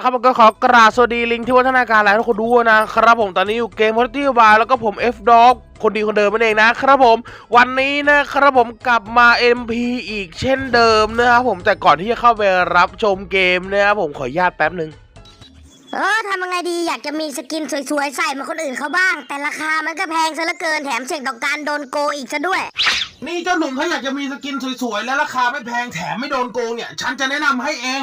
แล้วครับผมก็ขอกราบสวัสดีลิงก์ที่วัฒนาการหลายทุกคนด้วยนะครับผมตอนนี้อยู่เกมพอร์ตี้บาร์แล้วก็ผม F Dog คนดีคนเดิมนั่นเองนะครับผม วันนี้นะครับผมกลับมา MP อีกเช่นเดิมนะครับผมแต่ก่อนที่จะเข้าไปรับชมเกมนะครับผมขออนุญาตแป๊บหนึ่งเออทำยังไงดีอยากจะมีสกินสวยๆ ใส่เหมาคนอื่นเขาบ้าง แต่ราคามันก็แพงซะเหลือเกินแถมเสี่ยงต่อการโดนโกงอีกซะด้วย นี่เจ้าหนุ่มเขาอยากจะมีสกินสวยๆ และราคาไม่แพงแถมไม่โดนโกงเนี่ย ฉันจะแนะนำให้เอง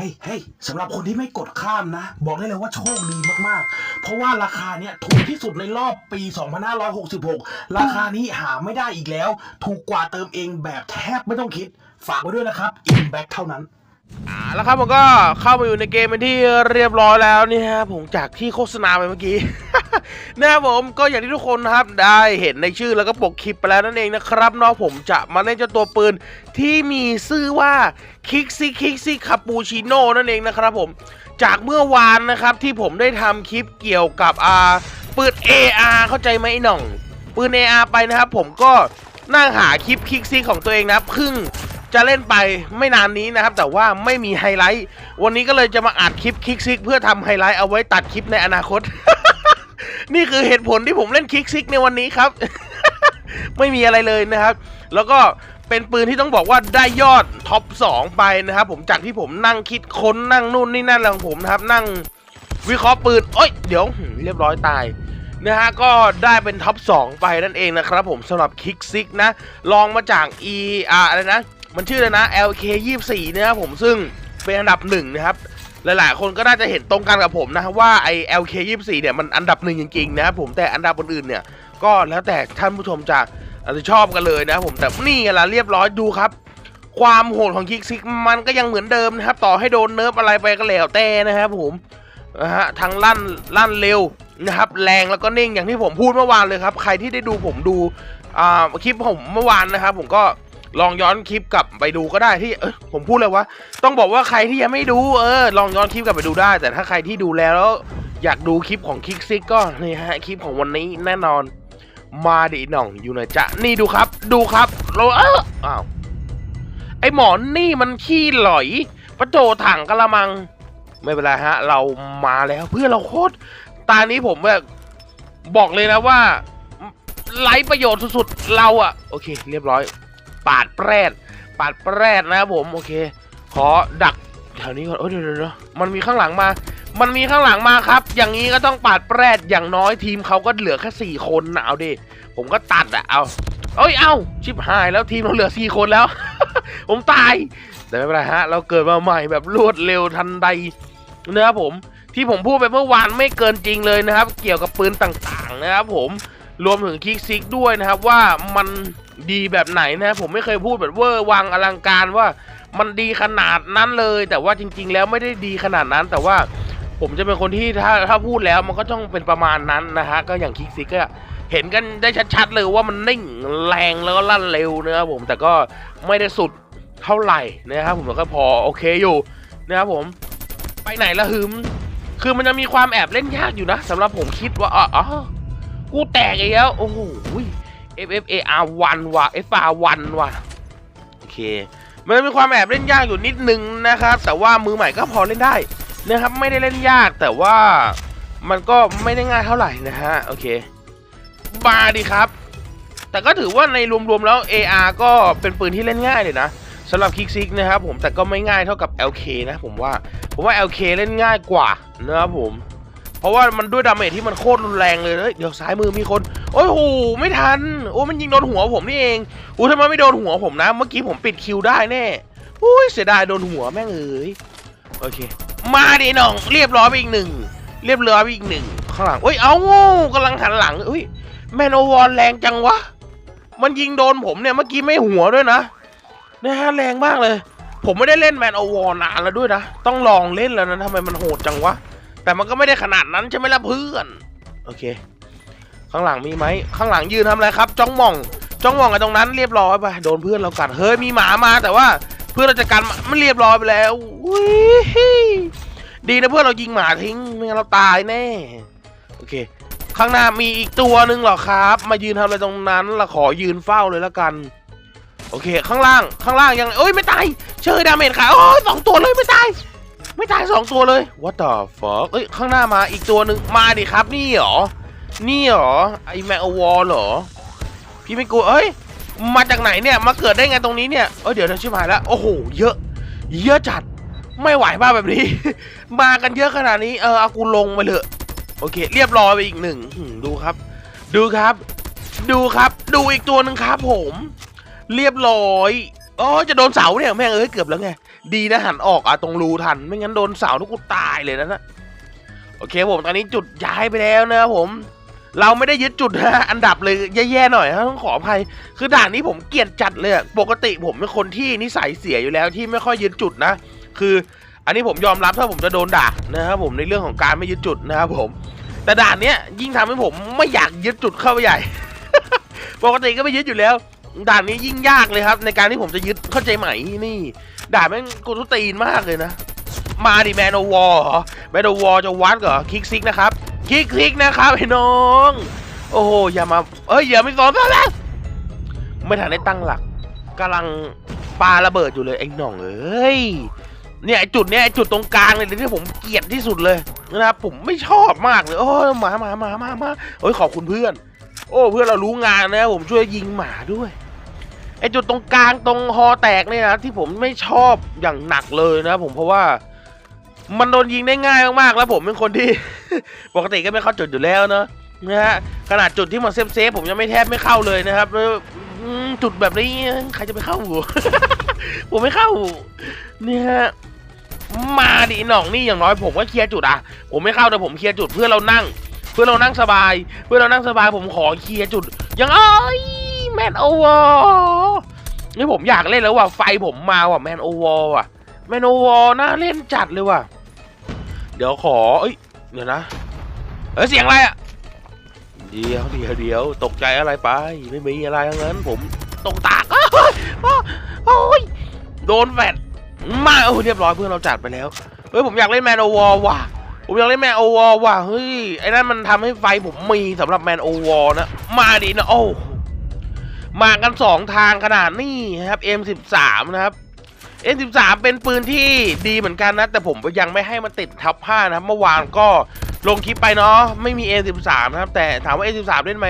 ฮ้ยเฮ้ยสำหรับคนที่ไม่กดข้ามนะ บอกได้เลยว่าโชคดีมากๆ เพราะว่าราคาเนี้ยถูกที่สุดในรอบปี 2566 ราคานี้หาไม่ได้อีกแล้ว ถูกกว่าเติมเองแบบแทบไม่ต้องคิด ฝากไว้ด้วยนะครับอินแบ็เท่านั้นอ่าแล้วครับผมก็เข้ามาอยู่ในเกมเป็นที่เรียบร้อยแล้วนี่ฮะผมจากที่โฆษณาไปเมื่อกี้นะครับผมก็อย่างที่ทุกคนนะครับได้เห็นในชื่อแล้วก็ปกคลิปไปแล้วนั่นเองนะครับนาะผมจะมาเล่นเจ้าตัวปืนที่มีชื่อว่า คิกซี่คิกซี่คาปูชิโน่นั่นเองนะครับผม จากเมื่อวานนะครับที่ผมได้ทำคลิปเกี่ยวกับอ่าปืน AR เข้าใจไหมหน่อง ปืน AR ไปนะครับผมก็นั่งหาคลิปคิกซี่ของตัวเองนะครับเพึ่งจะเล่นไปไม่นานนี้นะครับ แต่ว่าไม่มีไฮไลท์ วันนี้ก็เลยจะมาอัดคลิปคิกซิกเพื่อทำไฮไลท์เอาไว้ตัดคลิปในอนาคต นี่คือเหตุผลที่ผมเล่นคิกซิกในวันนี้ครับ ไม่มีอะไรเลยนะครับ แล้วก็ เป็นปืนที่ต้องบอกว่าได้ยอดท็อป 2 ไปนะครับผมจากที่ผมนั่งคิดค้นนั่งนู่นนี่นั่นของผมนะครับนั่งวิเคราะห์ปืนเอ้ยเดี๋ยวเรียบร้อยตายนะฮะก็ได้เป็นท็อป 2 ไปนั่นเองนะครับผมสำหรับคิกซิกนะลองมาจาก E R อะไรนะ มันชื่อเลยนะ LK 24นะครับผมซึ่งเป็นอันดับหนึ่งนะครับหลายๆ คนก็น่าจะเห็นตรงกันกับผมนะว่าไอ LK 24เนี่ยมันอันดับหนึ่งจริงๆนะครับผมแต่อันดับอื่นๆเนี่ยก็แล้วแต่ท่านผู้ชมจะ อาจจะชอบกันเลยนะผมแต่นี่ไงล่ะเรียบร้อยดูครับ ความโหดของคิกซิกมันก็ยังเหมือนเดิมนะครับ ต่อให้โดนเนิร์ฟอะไรไปก็แล้วแต่นะครับผมนะฮะทั้งลั่นลั่นเร็วนะครับ แรงแล้วก็นิ่งอย่างที่ผมพูดเมื่อวานเลยครับ ใครที่ได้ดูผมดูอ่าคลิปผมเมื่อวานนะครับ ผมก็ลองย้อนคลิปกลับไปดูก็ได้ที่เอยผมพูดเลยว่า ต้องบอกว่าใครที่ยังไม่ดูเออลองย้อนคลิปกลับไปดูได้ แต่ถ้าใครที่ดูแล้วแล้วอยากดูคลิปของคิกซิกก็นี่ฮะคลิปของวันนี้แน่นอน มาดิหน่องอยู่นะจ๊ะนี่ดูครับ ดูครับเราเอออ้าวไอหมอนนี่มันขี้หลอยประโจถังกะละมัง ไม่เป็นไรฮะ เรามาแล้วเพื่อเราโคตรตานี้ผมแบบบอกเลยนะว่าไร้ประโยชน์สุดๆเราอะโอเค เรียบร้อย ปาดแปรดปาดแปรดนะครับผม โอเค ขอดักแถวนี้ก่อนเอ้ยเดี๋ยวเดี๋ยวมันมีข้างหลังมา มันมีข้างหลังมาครับ อย่างนี้ก็ต้องปาดแปรดอย่างน้อยทีมเขาก็เหลือแค่สี่คนนะเอาดิ ผมก็ตัดอะเอาเอ้ย เอ้าชิบหายแล้วทีมเราเหลือสี่คนแล้ว ผมตาย แต่ไม่เป็นไรฮะ เราเกิดมาใหม่แบบรวดเร็วทันใดนะครับผม ที่ผมพูดไปเมื่อวานไม่เกินจริงเลยนะครับ เกี่ยวกับปืนต่างๆนะครับผมรวมถึงคิกซิกด้วยนะครับว่ามันดีแบบไหนนะผมไม่เคยพูดแบบเวอร์วังอลังการว่ามันดีขนาดนั้นเลย แต่ว่าจริง ๆ แล้วไม่ได้ดีขนาดนั้นแต่ว่า ผมจะเป็นคนที่ถ้าถ้าพูดแล้วมันก็ต้องเป็นประมาณนั้นนะฮะก็อย่างคิกซิกก็เห็นกันได้ชัดๆเลยว่ามันนิ่งแรงแล้วก็ลั่นเร็วนะครับผมแต่ก็ไม่ได้สุดเท่าไหร่นะครับผมแล้วก็พอโอเคอยู่นะครับผมไปไหนละหืม คือมันจะมีความแอบเล่นยากอยู่นะสำหรับผมคิดว่าอ๋ออกูแตกอีกแล้วโอ้โห F F A R 1 ว่ะ F R 1 ว่ะโอเค มันจะมีความแอบเล่นยากอยู่นิดนึงนะครับแต่ว่ามือใหม่ก็พอเล่นได้ นะครับไม่ได้เล่นยากแต่ว่ามันก็ไม่ได้ง่ายเท่าไหร่นะฮะโอเคมาดิครับ แต่ก็ถือว่าในรวมๆแล้ว AR ก็เป็นปืนที่เล่นง่ายเลยนะสำหรับคิกซิกนะครับผมแต่ก็ไม่ง่ายเท่ากับ LK นะผมว่าผมว่า LK เล่นง่ายกว่านะครับผม เพราะว่ามันด้วยดาเมจที่มันโคตรรุนแรงเลยเฮ้ยเดี๋ยวซ้ายมือมีคน โอ้ยโหไม่ทัน โอ้มันยิงโดนหัวผมนี่เองอู้ทำไมไม่โดนหัวผมนะ เมื่อกี้ผมปิดคิวได้แน่อุ้ยเสียดายโดนหัวแม่งเอ้ยโอเค มาดิน้อง เรียบร้อยไปอีกหนึ่ง เรียบร้อยไปอีกหนึ่งข้างหลังเอ้ย เอากำลังหันหลังเอ้ย แมนโอวอนแรงจังวะ มันยิงโดนผมเนี่ย เมื่อกี้ไม่หัวด้วยนะนะฮะแรงมากเลย ผมไม่ได้เล่นแมนโอวอนานแล้วด้วยนะ ต้องลองเล่นแล้วนะทำไมมันโหดจังวะ แต่มันก็ไม่ได้ขนาดนั้นใช่ไหมล่ะเพื่อน โอเค ข้างหลังมีไหม ข้างหลังยืนทำอะไรครับ จ้องมอง จ้องมองกันตรงนั้นเรียบร้อยไป โดนเพื่อนเรากัด เฮ้ย มีหมามาแต่ว่า เพื่อนเราจัดการมันเรียบร้อยไปแล้วดีนะเพื่อนเรายิงหมาทิ้งไม่งั้นเราตายแน่โอเค ข้างหน้ามีอีกตัวหนึ่งเหรอครับ มายืนทำอะไรตรงนั้นเราขอยืนเฝ้าเลยแล้วกัน โอเค ข้างล่างข้างล่างยังเอ้ยไม่ตายเชยดาเมจขาโอ้ยสองตัวเลยไม่ตายไม่ตายสองตัวเลย What the fuck เอ้ยข้างหน้ามาอีกตัวหนึ่งมาดิครับ นี่หรอ นี่หรอไอแมกวอลหรอ พี่ไม่กลัวเอ้ย มาจากไหนเนี่ย มาเกิดได้ไงตรงนี้เนี่ย เอ้ยเดี๋ยวเดี๋ยวชิบหายแล้ว โอ้โห เยอะ เยอะจัด ไม่ไหวบ้าแบบนี้ มากันเยอะขนาดนี้ เออเอากูลงมาเถอะโอเค เรียบร้อยไปอีกหนึ่ง ดูครับ ดูครับ ดูครับ ดูอีกตัวหนึ่งครับผม เรียบร้อยอ๋อจะโดนเสาเนี่ยแม่งเอ้ยเกือบแล้วไง ดีนะหันออกอะตรงรูทัน ไม่งั้นโดนเสาทุกกูตายเลยนะนะ โอเคผมตอนนี้จุดย้ายไปแล้วนะครับผม เราไม่ได้ยึดจุดนะอันดับเลยแย่ๆหน่อยนะต้องขออภัย คือด่านนี้ผมเกลียดจัดเลยอะปกติผมเป็นคนที่นิสัยเสียอยู่แล้วที่ไม่ค่อยยึดจุดนะ คือ อันนี้ผมยอมรับถ้าผมจะโดนด่านะครับผมในเรื่องของการไม่ยึดจุดนะครับผม แต่ด่านเนี้ยยิ่งทำให้ผมไม่อยากยึดจุดเข้าไปใหญ่ ปกติก็ไม่ยึดอยู่แล้ว ด่านนี้ยิ่งยากเลยครับ ในการที่ผมจะยึดเข้าใจไหมนี่ ด่านแม่งกุทุตีนมากเลยนะ มาดิแมนโอวอร์แมนโอวอร์จะวัดเหรอคิกซิกนะครับ คลิกซิกนะครับไอ้น้อง โอ้โหอย่ามาเอ้ยอย่าไม่สอนซะแล้วไม่ทันได้ตั้งหลักกำลังปาระเบิดอยู่เลยไอ้หน่องเอ้ยเนี่ยไอจุดเนี้ยไอจุดตรงกลางเลยที่ผมเกลียดที่สุดเลยนะครับผมไม่ชอบมากเลยโอ้ยหมาหมาหมาหมาหมาโอ้ยขอบคุณเพื่อน โอ้เพื่อนเรารู้งานนะผมช่วยยิงหมาด้วยไอ้จุดตรงกลางตรงฮอแตกเนี่ยนะที่ผมไม่ชอบอย่างหนักเลยนะผมเพราะว่า มันโดนยิงได้ง่ายมากๆแล้วผมเป็นคนที่ ปกติก็ไม่เข้าจุดอยู่แล้วเนอะนะฮะขนาดจุดที่มันเซฟเซฟผมยังไม่แทบไม่เข้าเลยนะครับจุดแบบนี้ใครจะไปเข้าผมไม่เข้าเนี่ยฮะมาดิหน่องนี่อย่างน้อยผมก็เคลียร์จุดอะ ผมไม่เข้าแต่ผมเคลียร์จุดเพื่อเรานั่ง เพื่อเรานั่งสบาย เพื่อเรานั่งสบายผมขอเคลียร์จุดย่างเอ้ยแมนโอวอนี่ผมอยากเล่นแล้วว่ะไฟผมมาว่ะแมนโอวอว่ะแมนโอวอน่าเล่นจัดเลยว่ะ เดี๋ยวขอ เอ้ย เดี๋ยวนะ เอ้ย เสียงอะไรอะเดี๋ยวเดี๋ยวเดี๋ยวตกใจอะไรไป ไม่มีอะไรทั้งนั้น ผมตกตากอ้าวอ้าวโอ้ยโดนแฟดมาโอ้ยเรียบร้อยเพื่อนเราจัดไปแล้ว เฮ้ย ผมอยากเล่นแมนโอวอลว่ะ ผมอยากเล่นแมนโอวอลว่ะ เฮ้ย ไอ้นั่นมันทำให้ไฟผมมีสำหรับแมนโอวอลนะ มาดินะ โอ้ มากันสองทางขนาดนี้นะครับ M13 นะครับ M13 เป็นปืนที่ดีเหมือนกันนะ แต่ผมยังไม่ให้มันติดทับผ้านะครับ เมื่อวานก็ลงคลิปไปเนาะไม่มี M13 นะครับ แต่ถามว่า M13 เล่นไหม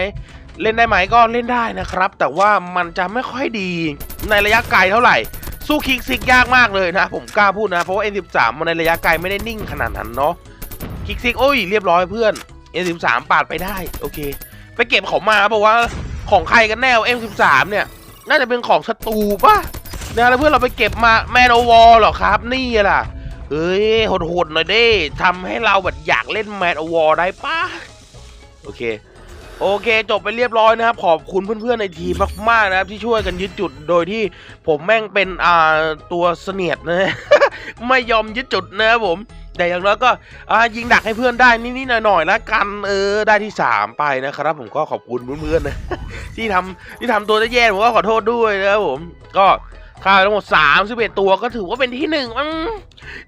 เล่นได้ไหมก็เล่นได้นะครับ แต่ว่ามันจะไม่ค่อยดีในระยะไกลเท่าไหร่ สู้คิกซิกยากมากเลยนะ ผมกล้าพูดนะ เพราะว่า M13 มันในระยะไกลไม่ได้นิ่งขนาดนั้นเนาะคิกซิกโอ้ยเรียบร้อยเพื่อน M13 ปาดไปได้โอเค ไปเก็บของมาบอกว่าของใครกันแน่ M13 เนี่ย น่าจะเป็นของศัตรูป่ะ นะแล้วเพื่อนเราไปเก็บมาแมนโอวอลหรอครับ นี่ล่ะเฮ้ยโหดๆหน่อยเด้ทำให้เราแบบอยากเล่นแมนโอวอลได้ป่ะโอเค โอเค จบไปเรียบร้อยนะครับ ขอบคุณเพื่อนๆในทีมมากๆนะครับ ที่ช่วยกันยึดจุดโดยที่ผมแม่งเป็นอ่าตัวเสนียดนะไม่ยอมยึดจุดนะครับผมแต่อย่างน้อยก็อ่ายิงดักให้เพื่อนได้นิดๆหน่อยๆแล้วกันเออได้ที่สามไปนะครับ ผมก็ขอบคุณเพื่อนๆนะที่ทำที่ทำตัวจะแย่ผมก็ขอโทษด้วยนะครับผมก็ ค่าทั้งหมด31 ตัวก็ถือว่าเป็นที่หนึ่งมั้ง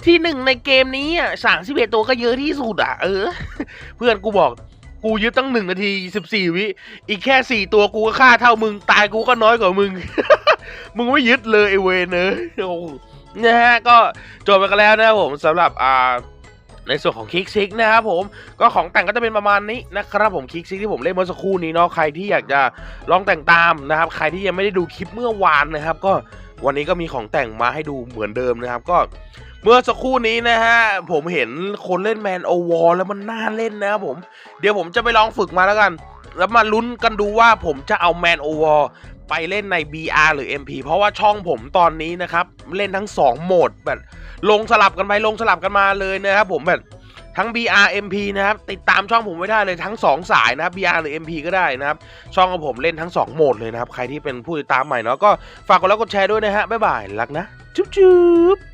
ที่หนึ่งในเกมนี้อะ31ตัวก็เยอะที่สุดอะ เออ เพื่อนกูบอกกูยึดตั้งหนึ่งนาทีสิบสี่วิ อีกแค่สี่ตัวกูก็ฆ่าเท่ามึง ตายกูก็น้อยกว่ามึง มึงไม่ยึดเลยไอเวนเนอะนะฮะ ก็จบไปกันแล้วนะผมสำหรับอ่าในส่วนของคิกซิกนะครับผมก็ของแต่งก็จะเป็นประมาณนี้นะครับผมคิกซิกที่ผมเล่นเมื่อสักครู่นี้เนาะใครที่อยากจะลองแต่งตามนะครับ ใครที่ยังไม่ได้ดูคลิปเมื่อวานนะครับ ก็ วันนี้ก็มีของแต่งมาให้ดูเหมือนเดิมนะครับ ก็เมื่อสักครู่นี้นะฮะ ผมเห็นคนเล่นแมนโอวอลแล้วมันน่าเล่นนะครับผม เดี๋ยวผมจะไปลองฝึกมาแล้วกัน แล้วมาลุ้นกันดูว่าผมจะเอาแมนโอวอลไปเล่นใน BR หรือ MP เพราะว่าช่องผมตอนนี้นะครับ เล่นทั้ง 2 โหมดแบบ ลงสลับกันไปลงสลับกันมาเลยนะครับผมแบบ ทั้ง BR MP นะครับ ติดตามช่องผมไว้ได้เลยทั้ง 2 สายนะครับ BR หรือ MP ก็ได้นะครับ ช่องของผมเล่นทั้ง 2 โหมดเลยนะครับ ใครที่เป็นผู้ติดตามใหม่เนาะก็ฝากกดไลค์กดแชร์ด้วยนะฮะบ๊ายบายรักนะ จุ๊บจุ๊บ